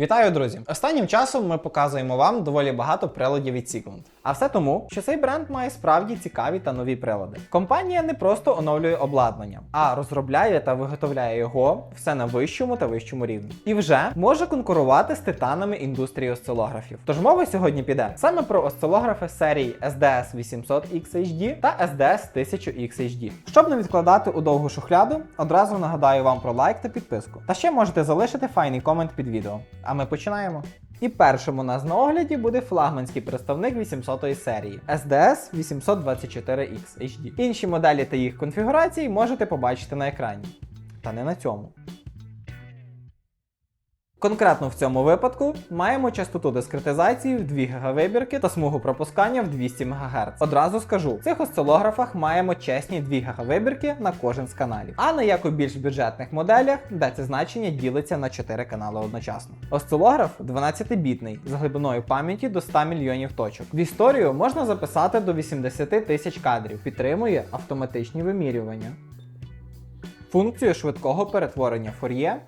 Вітаю, друзі! Останнім часом ми показуємо вам доволі багато приладів від Siglent. А все тому, що цей бренд має справді цікаві та нові прилади. Компанія не просто оновлює обладнання, а розробляє та виготовляє його все на вищому та вищому рівні. І вже може конкурувати з титанами індустрії осцилографів. Тож мова сьогодні піде саме про осцилографи серії SDS 800X HD та SDS 1000X HD. Щоб не відкладати у довгу шухляду, одразу нагадаю вам про лайк та підписку. Та ще можете залишити файний комент під відео. А ми починаємо. І першим у нас на огляді буде флагманський представник 800-ї серії SDS 824X HD. Інші моделі та їх конфігурації можете побачити на екрані. Та не на цьому. Конкретно в цьому випадку маємо частоту дискретизації в 2 ГГ вибірки та смугу пропускання в 200 МГц. Одразу скажу, в цих осцилографах маємо чесні 2 ГГ вибірки на кожен з каналів. А не як у більш бюджетних моделях, де це значення ділиться на 4 канали одночасно. Осцилограф 12-бітний з глибиною пам'яті до 100 мільйонів точок. В історію можна записати до 80 тисяч кадрів, підтримує автоматичні вимірювання. Функцію швидкого перетворення фур'є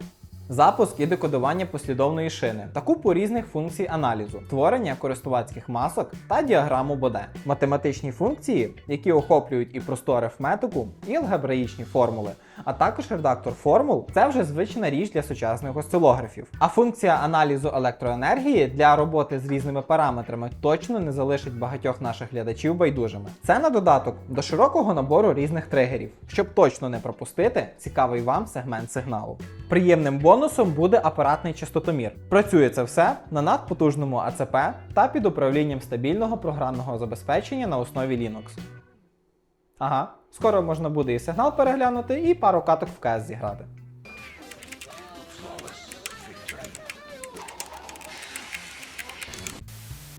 Запуск і декодування послідовної шини та купу різних функцій аналізу, творення користувацьких масок та діаграму Боде, математичні функції, які охоплюють і просту арифметику, і алгебраїчні формули, а також редактор формул це вже звична річ для сучасних осцилографів. А функція аналізу електроенергії для роботи з різними параметрами точно не залишить багатьох наших глядачів байдужими. Це на додаток до широкого набору різних тригерів, щоб точно не пропустити цікавий вам сегмент сигналу. Приємним бонусом буде апаратний частотомір. Працює це все на надпотужному АЦП та під управлінням стабільного програмного забезпечення на основі Linux. Ага, скоро можна буде і сигнал переглянути, і пару каток в КС зіграти.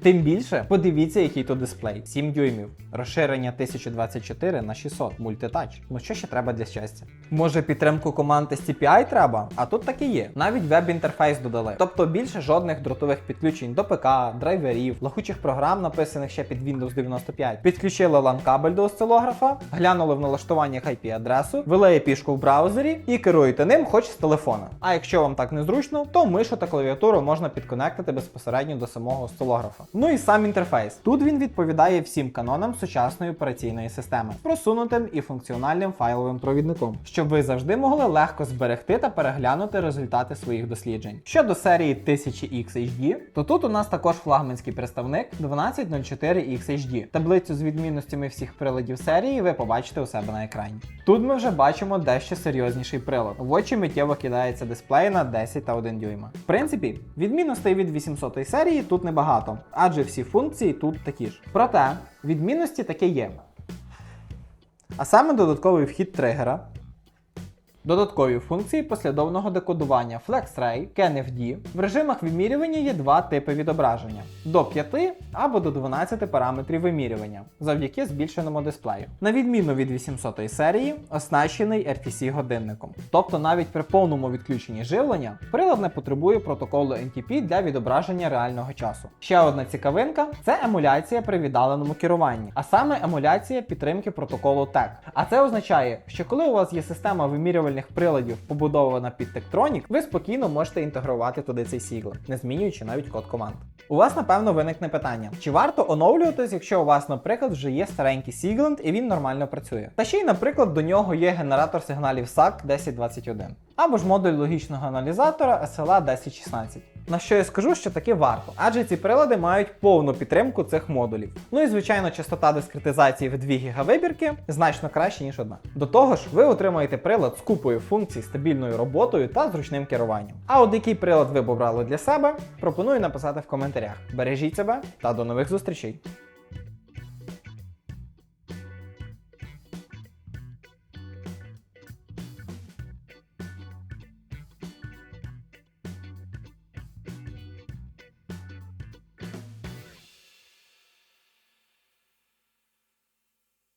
Тим більше, подивіться, який то дисплей. 7 дюймів. Розширення 1024 на 600 мультитач. Ну що ще треба для щастя? Може підтримку команд STPI треба? А тут так і є. Навіть веб-інтерфейс додали. Тобто більше жодних дротових підключень до ПК, драйверів, лахучих програм, написаних ще під Windows 95. Підключили LAN-кабель до осцилографа, глянули в налаштуваннях IP-адресу, ввели IP-шку в браузері і керуєте ним хоч з телефона. А якщо вам так незручно, то мишу та клавіатуру можна підконектити безпосередньо до самого осцилографа. Ну і сам інтерфейс. Тут він відповідає всім канонам сучасної операційної системи просунутим і функціональним файловим провідником, щоб ви завжди могли легко зберегти та переглянути результати своїх досліджень. Щодо серії 1000X HD, то тут у нас також флагманський представник 1204X HD. Таблицю з відмінностями всіх приладів серії ви побачите у себе на екрані. Тут ми вже бачимо дещо серйозніший прилад. В очі миттєво кидається дисплей на 10 та 1 дюйма. В принципі, відмінностей від 800 серії тут небагато, адже всі функції тут такі ж. Проте, відмінності таке є. А саме додатковий вхід тригера, Додаткові функції послідовного декодування FlexRay, KNFD. В режимах вимірювання є два типи відображення: до 5 або до 12 параметрів вимірювання завдяки збільшеному дисплею. На відміну від 800 серії, оснащений RTC годинником. Тобто навіть при повному відключенні живлення прилад не потребує протоколу NTP для відображення реального часу. Ще одна цікавинка це емуляція при віддаленому керуванні, а саме емуляція підтримки протоколу TEC. А це означає, що коли у вас є система вимірювальних приладів, побудована під Tektronix, ви спокійно можете інтегрувати туди цей сігл, не змінюючи навіть код команд. У вас, напевно, виникне питання: чи варто оновлюватись, якщо у вас, наприклад, вже є старенький Siglent і він нормально працює? Та ще й, наприклад, до нього є генератор сигналів SAC 1021 або ж модуль логічного аналізатора SLA 1016. На що я скажу, що таки варто, адже ці прилади мають повну підтримку цих модулів. Ну і звичайно, частота дискретизації в 2 ГБ вибірки значно краще, ніж одна. До того ж, ви отримаєте прилад з купою функцій, стабільною роботою та зручним керуванням. А от який прилад ви б обрали для себе, пропоную написати в коментарях. Бережіть себе та до нових зустрічей!